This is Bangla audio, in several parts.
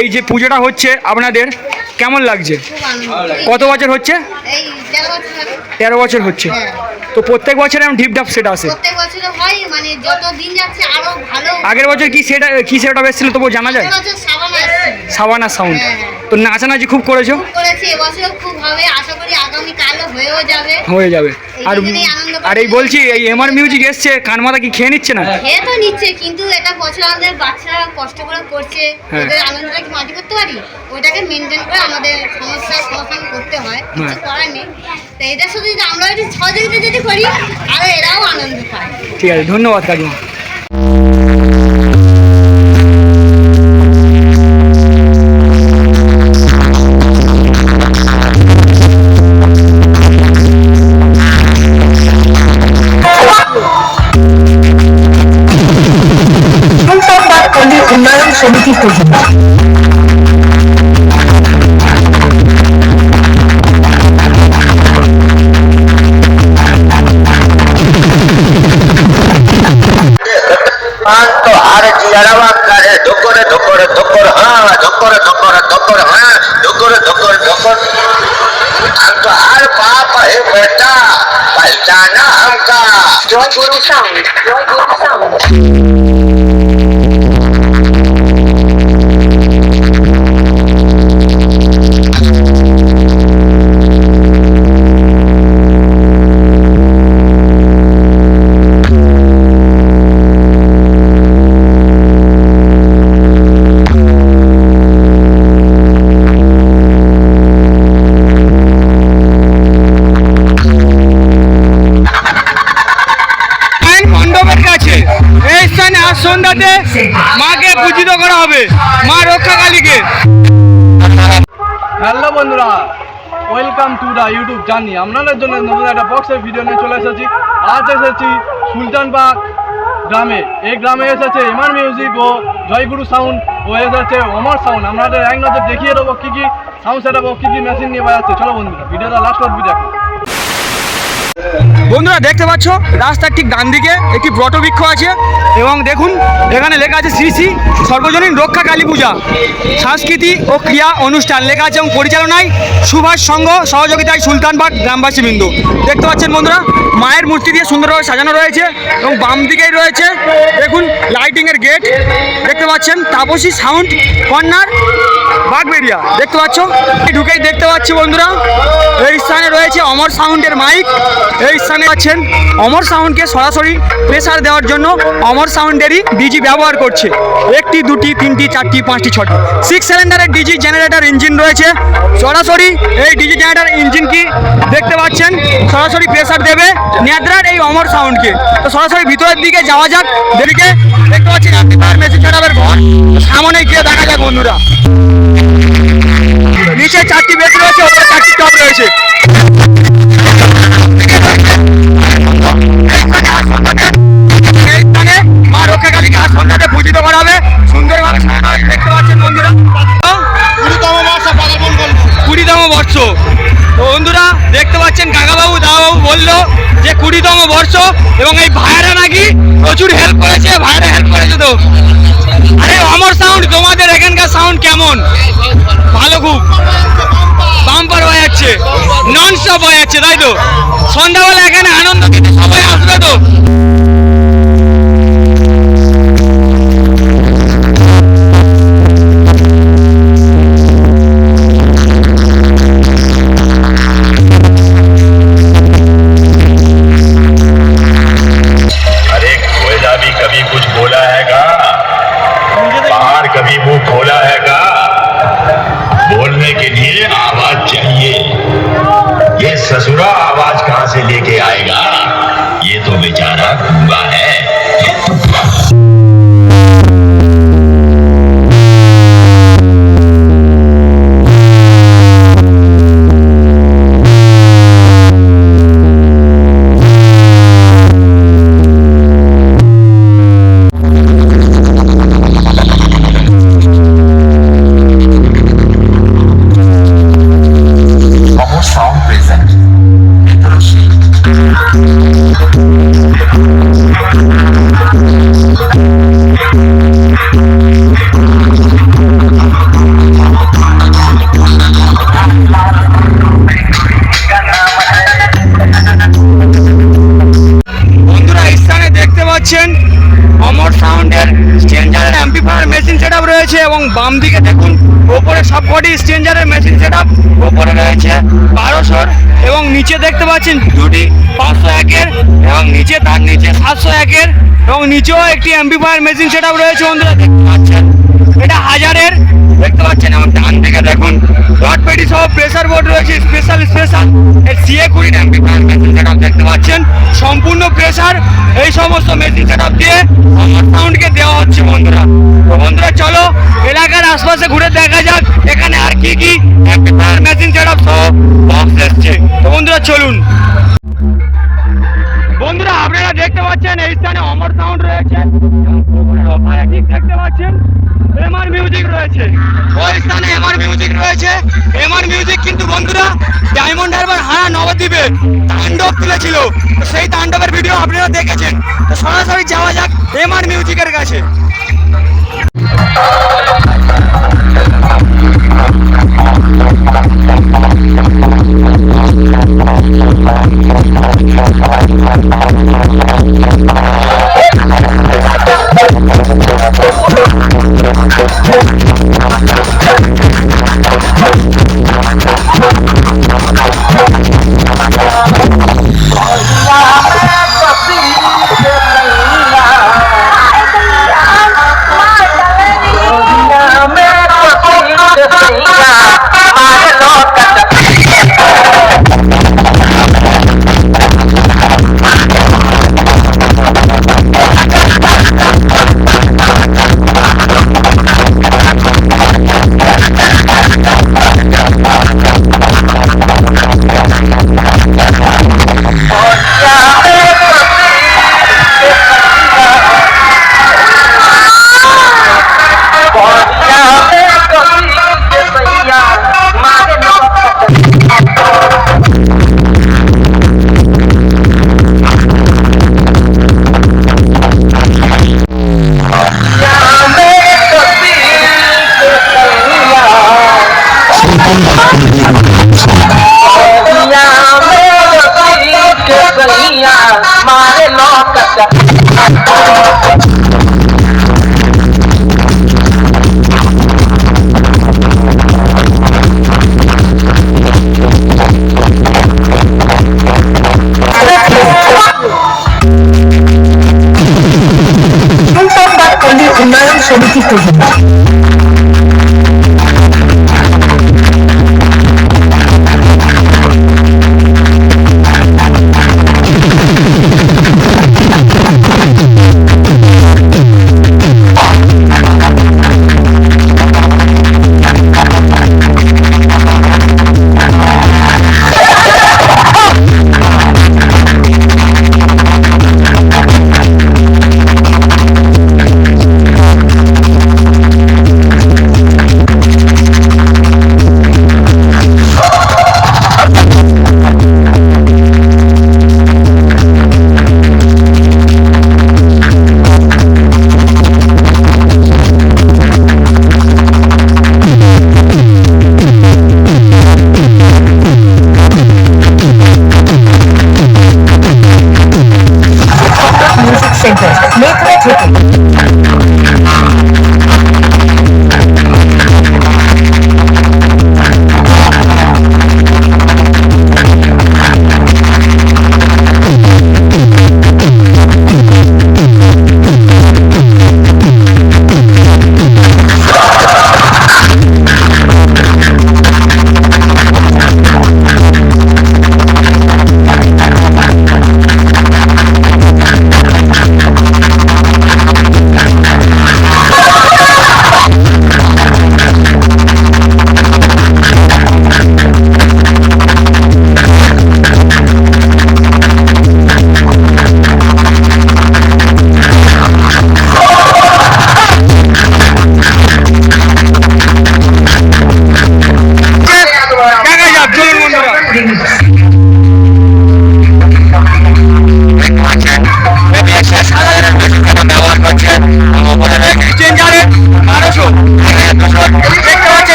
এই যে পুজোটা হচ্ছে আপনাদের, কেমন লাগছে? কত বছর হচ্ছে? তেরো বছর হচ্ছে। তো প্রত্যেক বছর এরকম ঢিপঢাপ সেট আসে। আগের বছর কি সেটা কি সেটা এসেছিল তবু জানা যায়? সাবান সাউন্ড। তো নাচানাচি খুব করেছ? হয়েও যাবে। হয়ে যাবে। আর আর এই বলছি এই এমআর মিউজিক এসছে কানমাতা কি খেয়ে নিচ্ছে না? খেয়ে তো নিচ্ছে কিন্তু এটা বছর আমাদের বাচ্চারা কষ্ট করে করছে। হ্যাঁ। ওদের আনন্দটা কি মাটি করতে পারি? ওটাকে মেনটেন করে আমাদের সমস্যার সমাধান করতে হয় কিছু হ্যাঁ। করার নেই। তো এটা শুধু যদি আমরা যদি সহযোগিতা যদি করি আরও এরাও আনন্দ পায়। ঠিক আছে ধন্যবাদ কাকিমা। ধুকর ধুকর ধুকর হ্যাঁ ধুকর ধুকর ধুকর হ্যাঁ ধুকর ধুকর ধুকর हम तो हर बाप है बेटा पहचाना हमका জয় গুরু সাউন্ড জয় গুরু সাউন্ড হ্যালো বন্ধুরা welcome to the YouTube journey আপনাদের জন্য নতুন একটা বক্সের ভিডিও নিয়ে চলে এসেছি। আজ এসেছি সুলতানবাগ গ্রামে। এই গ্রামে এসেছে ইমান মিউজিক ও জয়গুরু সাউন্ড ও এসেছে অমর সাউন্ড আমরা এক নজর দেখিয়ে দেবো কী কী সাউন্ড সেট কী কী মেশিন নিয়ে বাজাচ্ছে। চলো বন্ধুরা ভিডিওটা লাস্ট অব্দি দেখো। বন্ধুরা দেখতে পাচ্ছ, রাস্তার ঠিক ডান দিকে একটি বটবৃক্ষ আছে এবং দেখুন, এখানে লেখা আছে শ্রী শ্রী সর্বজনীন রক্ষা কালী পূজা। সংস্কৃতি ও ক্রিয়া অনুষ্ঠান লেখা আছে এবং পরিচালনায় সুভাষ সংঘ, সহযোগিতায় সুলতানবাগ গ্রামবাসী বিন্দু। দেখতে পাচ্ছেন বন্ধুরা, মায়ের মূর্তি দিয়ে সুন্দরভাবে সাজানো রয়েছে এবং বাম দিকেই রয়েছে, দেখুন লাইটিংয়ের গেট দেখতে পাচ্ছেন, তাপসী সাউন্ড কর্নার বাগবেরিয়া দেখতে পাচ্ছ? ঢুকেই দেখতে পাচ্ছি বন্ধুরা। এই স্থানে রয়েছে অমর সাউন্ডের মাইক। এই স্থানে পাচ্ছেন অমর সাউন্ডকে সরাসরি প্রেসার দেওয়ার জন্য অমর সাউন্ডেরই ডিজি ব্যবহার করছে। একটি, দুটি, তিনটি, চারটি, পাঁচটি, ছটি। সিক্স সিলিন্ডারের ডিজি জেনারেটর ইঞ্জিন রয়েছে। সরাসরি এই ডিজি জেনারেটর ইঞ্জিন কি দেখতে পাচ্ছেন? সরাসরি প্রেসার দেবে নেদ্রার এই অমর সাউন্ডকে। তো সরাসরি ভিতরের দিকে যাওয়া যাক। দেরিকে দেখতে অ্যাম্পিফায়ার মেশিন সেটাপের ঘর। সামনে গিয়ে দেখা যাক বন্ধুরা। নিচে চারটি বেস রয়েছে ওপরে চারটি টপ রয়েছে। মা রক্ষা কালীকে পূজিত করা হবে। সুন্দরভাবে দেখতে পাচ্ছেন বন্ধুরা। কুড়িতম বর্ষ তো বন্ধুরা দেখতে পাচ্ছেন কাকাবাবু দাদাবাবু বলল যে কুড়িতম বর্ষ এবং এই ভাইয়ারা নাকি প্রচুর হেল্প করেছে ভাইয়ারা হেল্প করেছে তো। আরে অমর সাউন্ড তোমাদের এখানকার সাউন্ড কেমন? ভালো খুব। যাচ্ছে। নন স্টপ হয়ে যাচ্ছে তাই তো? সন্ধ্যাবেলা এখানে আনন্দ সবাই আসবে তো? রয়েছে এবং বাম দিকে দেখুন, ওপরে সবকটি স্ট্রেঞ্জারের মেশিন সেট আপ ওপরে রয়েছে বারোশোর এবং নিচে দেখতে পাচ্ছেন দুটি পাঁচশো একের এবং নিচে তার নিচে সাতশো একের এবং নিচেও একটি এমপিফায়ার মেশিন সেট আপ রয়েছে বন্ধুরা, দেখতে পাচ্ছেন? এটা হাজারের, দেখতে পাচ্ছেন? এবং ডান দিকে দেখুন রড পেটি সহ প্রেসার বোর্ড রয়েছে স্পেশাল স্পেশাল এর সিএ কুড়ি এমপিফায়ার মেশিন সেট আপ দেখতে পাচ্ছেন। সম্পূর্ণ প্রেসার এই সমস্ত মেশিন সেট আপ দিয়ে সাউন্ডকে দেওয়া হচ্ছে বন্ধুরা তো বন্ধুরা চলো এলাকার আশপাশে ঘুরে দেখা যাক, এখানে আর কি কি? মেশিন সেট সহ বক্স এসছে। বন্ধুরা, চলুন। বন্ধুরা, আপনারা দেখতে পাচ্ছেন এই স্থানে অমর সাউন্ড রয়েছে। দেখতে পাচ্ছেন এমআর মিউজিক রয়েছে। ওই স্থানে এমআর মিউজিক রয়েছে। এমআর মিউজিক কিন্তু বন্ধুরা ডায়মন্ড হারবার হারা নবদ্বীপে তাণ্ডব তুলেছিল। সেই তাণ্ডবের ভিডিও আপনারা দেখেছেন। তো সরাসরি যাওয়া যাক এমআর মিউজিকের কাছে। Gracias.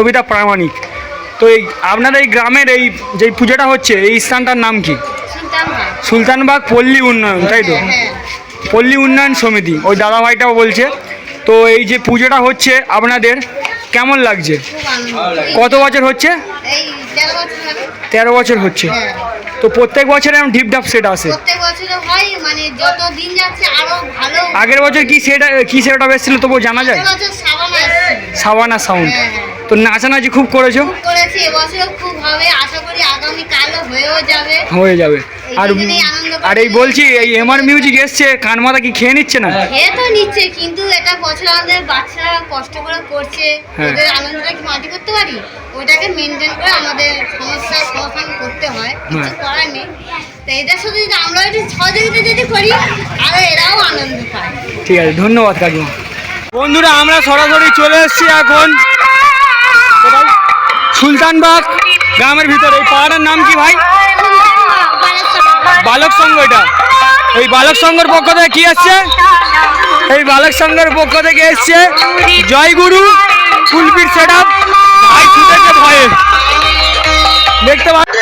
সবিতা প্রামাণিক। তো এই আপনার এই গ্রামের এই যে পুজোটা হচ্ছে এই স্থানটার নাম কি? সুলতানবাগ। পল্লী উন্নয়ন তাই তো? হ্যাঁ। পল্লী উন্নয়ন সমিতি ওই দাদাভাইটাও বলছে। তো এই যে পুজোটা হচ্ছে আপনাদের কেমন লাগছে? কত বছর হচ্ছে? তেরো বছর হচ্ছে। হ্যাঁ। তো প্রত্যেক বছর এরকম ঢিপ ঢাপ সেট আসে মানে আগের বছর কি সেট কি সেট এসেছিল তবুও জানা যায়? সাবানা সাউন্ড তো নাচানাচি খুব করেছ? খুব করেছি এবছরও খুব হবে। আশা করি আগামী কালও হয়েও যাবে। হয়ে যাবে। আর আর এই বলছি এই এমআর মিউজিক এসছে কান মাথা কি খেয়ে নিচ্ছে না? খেয়ে তো নিচ্ছে কিন্তু এটা বছর আমাদের বাচ্চারা কষ্ট করে করছে। হ্যাঁ। ওদের আনন্দটা কি মাটি করতে পারি? ওটাকে মেনটেন করে আমাদের সমস্যার সমাধান করতে হয়। কিছু হ্যাঁ। করার নেই। তো এটার সাথে যদি আমরা একটু সহযোগিতা যদি করি আর এরাও আনন্দ পায়। ঠিক আছে ধন্যবাদ কাকিমা। বন্ধুরা আমরা সরাসরি চলে এসেছি এখন? সুলতানবাগ গ্রামের ভিতরে। এই পাহাড়ের নাম কি ভাই? বালক সংঘ এটা। এই বালক সংঘের পক্ষ থেকে কি আসছে? এই বালক সংঘের পক্ষ থেকে এসছে জয়গুরু কুলপির সেট আপ ভয়ে। দেখতে পাচ্ছ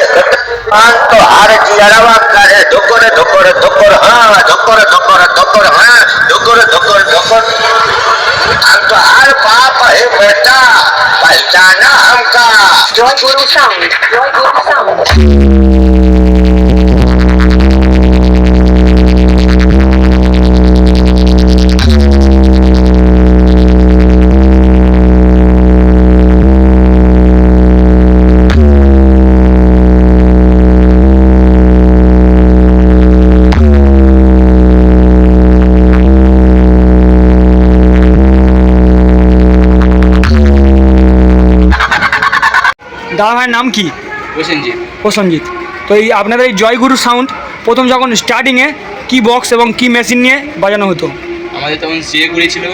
হ্যাঁ হ্যাঁ हम तो हर बाप है बेटा पहचाना हमका Joy Guru Sound. Joy Guru Sound. Prasenjit তো এই আপনাদের এই জয়গুরু সাউন্ড প্রথম যখন স্টার্টিংয়ে কি বক্স এবং কি মেশিন নিয়ে বাজানো হতো? আমাদের তখন সিএ কুড়ি ছিল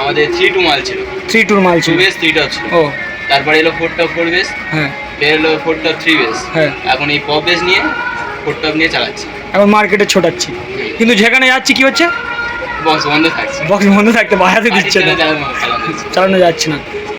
আমাদের থ্রি টু মাল ছিল। থ্রি টুর মাল ছিল। বেস থ্রি টপ ছিল ও। তারপরে এলো ফোর টপ ফোর বেস হ্যাঁ। ফের এলো ফোর টপ থ্রি বেস হ্যাঁ। এখন এই পপ বেস নিয়ে ফোর টপ নিয়ে চালাচ্ছি। এখন মার্কেটে ছোটাচ্ছি। কিন্তু যেখানে যাচ্ছি কি হচ্ছে? বক্স বন্ধ থাকছে। বক্স বন্ধ থাকতে বাজাতে দিচ্ছে না। চালানো যাচ্ছে না।